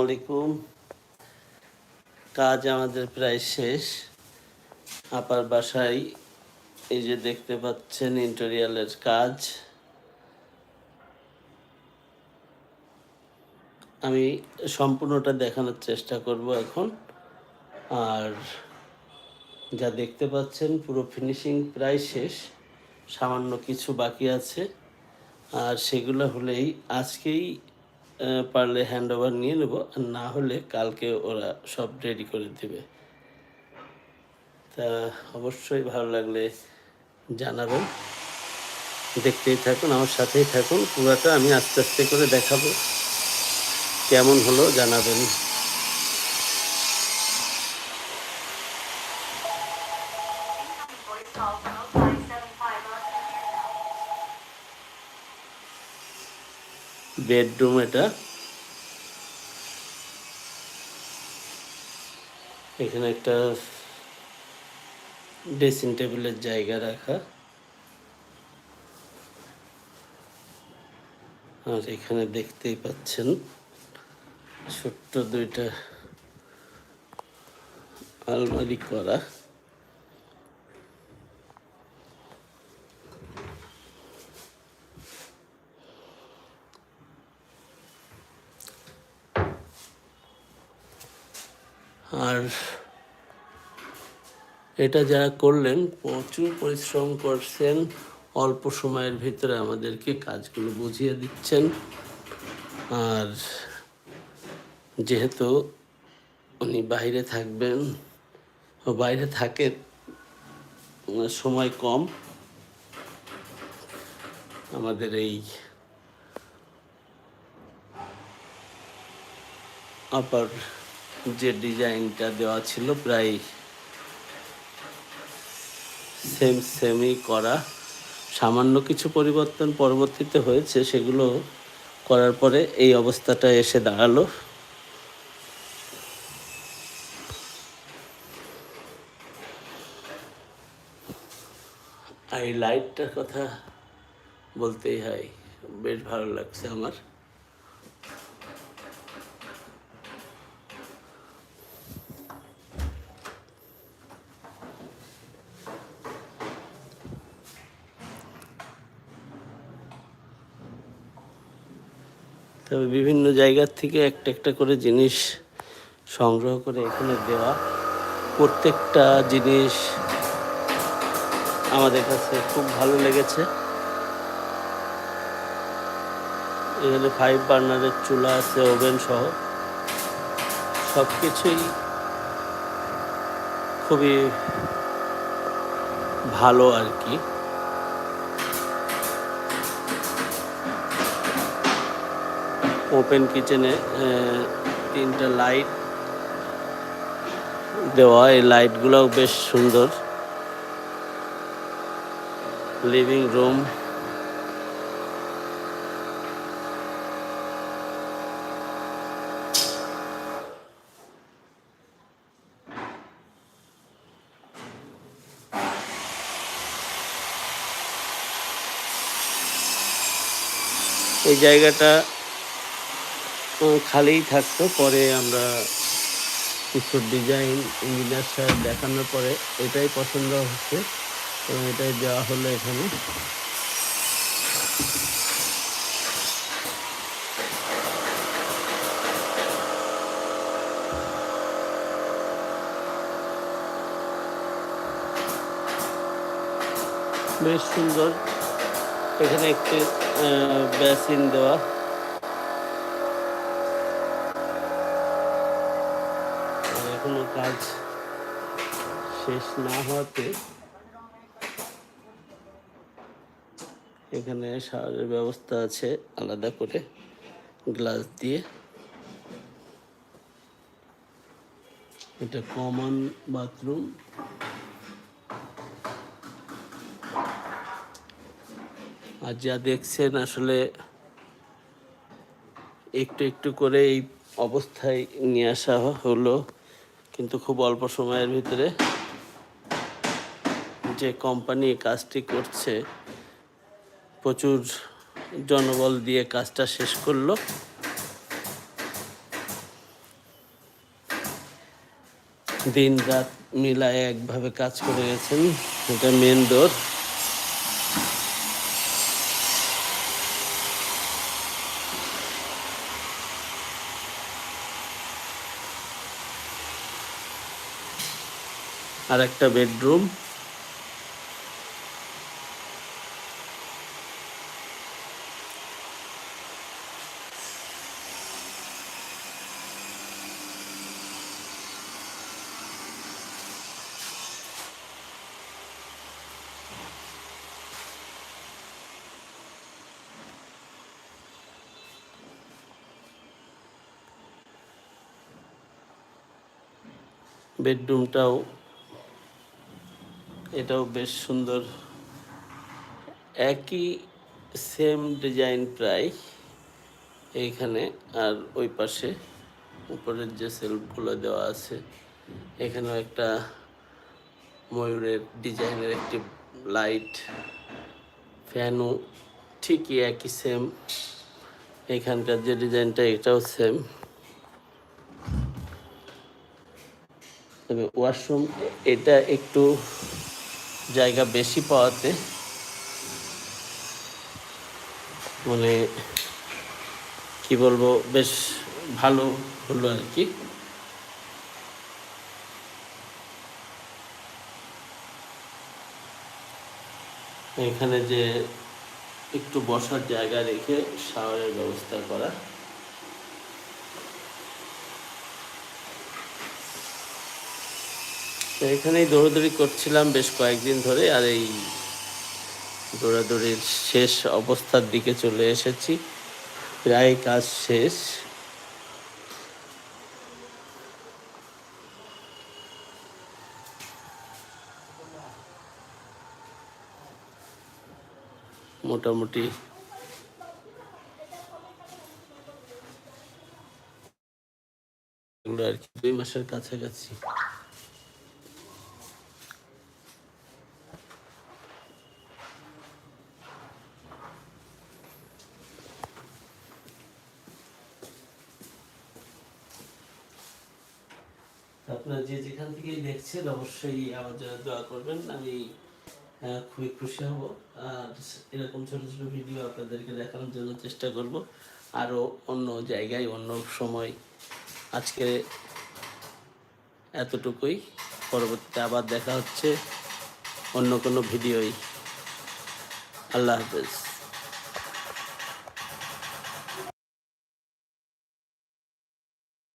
আলাইকুম কাজ আমাদের প্রায় শেষ। আপার বাসায় এই যে দেখতে পাচ্ছেন ইন্টেরিয়ালের কাজ। আমি সম্পূর্ণটা দেখানোর চেষ্টা করব এখন। আর যা দেখতে পাচ্ছেন, পুরো ফিনিশিং প্রায় শেষ। সামান্য কিছু বাকি আছে। আর সেগুলো হলেই আজকেই পারলে হ্যান্ড ওভার নিয়ে নেব, আর না হলে কালকে ওরা সব রেডি করে দেবে। তা অবশ্যই ভালো লাগলে জানাবেন। দেখতেই থাকুন, আমার সাথেই থাকুন। পুরাটা আমি আস্তে আস্তে করে দেখাবো। কেমন হলো জানাবেন। বেডরুম এটা। এখানে একটা ড্রেসিং টেবিলের জায়গা রাখা। আর এখানে দেখতেই পাচ্ছেন ছোট্ট দুইটা আলমারি করা। আর এটা যারা করলেন, প্রচুর পরিশ্রম করছেন, অল্প সময়ের ভিতরে আমাদেরকে কাজগুলো বুঝিয়ে দিচ্ছেন। আর যেহেতু উনি বাইরে থাকবেন বাইরে ওনার সময় কম। আমাদের এই আপার যে ডিজাইনটা দেওয়া ছিল প্রায় সেম, সেমই করা। সামান্য কিছু পরিবর্তন পরবর্তীতে হয়েছে, সেগুলো করার পরে এই অবস্থাটা এসে দাঁড়াল। আর এই লাইটটার কথা বলতেই হয়, বেশ ভালো লাগছে আমার। তবে বিভিন্ন জায়গার থেকে একটা একটা করে জিনিস সংগ্রহ করে এখানে দেওয়া। প্রত্যেকটা জিনিস আমাদের কাছে খুব ভালো লেগেছে। এখানে ফাইভ বার্নারের চুলা আছে ওভেন সহ। সব কিছুই খুবই ভালো আর কি। ওপেন কিচেনে তিনটা লাইট দেওয়া এই লাইটগুলোও বেশ সুন্দর। লিভিং রুম এই জায়গাটা খালিই থাকতো। পরে আমরা কিছু ডিজাইন ইঞ্জিনিয়ার সাহেব দেখানোর পরে এটাই পছন্দ হচ্ছে এবং এটাই দেওয়া হলো এখানে। বেশ সুন্দর। এখানে একটি বেসিন দেওয়া। এখনও কাজ শেষ না হওয়াতে এখানে শাওয়ারের ব্যবস্থা আছে, আলাদা করে গ্লাস দিয়ে। এটা কমন বাথরুম। আর যা দেখছেন আসলে একটু একটু করে এই অবস্থায় নিয়ে আসা হলো। কিন্তু খুব অল্প সময়ের ভিতরে যে কোম্পানি কাজটি করছে, প্রচুর জনবল দিয়ে কাজটা শেষ করল। দিন রাত মিলায় একভাবে কাজ করে গেছেন, এটা মেন ডোর আর একটা বেডরুম। বেডরুমটাও এটাও বেশ সুন্দর। একই সেম ডিজাইন প্রায় এইখানে আর ওই পাশে উপরের যে সেলফগুলো দেওয়া আছে, এখানেও একটা ময়ূরের ডিজাইনের একটি লাইট ফ্যানও ঠিকই একই সেম এখানকার যে ডিজাইনটা এটাও সেম তবে ওয়াশরুম এটা একটু জায়গা বেশি পাওয়াতে মানে কি বলব, বেশ ভালো হলো আর কি। এখানে যে একটু বসার জায়গা রেখে শাওয়ারের ব্যবস্থা করা। তো এখানেই দৌড়াদৌড়ি করছিলাম বেশ কয়েকদিন ধরে আর এই দৌড়াদৌড়ির শেষ অবস্থার দিকে চলে এসেছি। প্রায় কাজ শেষ। মোটামুটি এগুলো আর কি দুই মাসের কাছাকাছি। আপনারা যে যেখান থেকে দেখছেন, অবশ্যই আমার জন্য দোয়া করবেন। আমি খুবই খুশি হব। আর এরকম ছোট ছোট ভিডিও আপনাদেরকে দেখানোর জন্য চেষ্টা করব। আরও অন্য জায়গায়, অন্য সময় আজকে এতটুকুই। পরবর্তীতে আবার দেখা হচ্ছে অন্য কোনো ভিডিওই। আল্লাহ হাফেজ।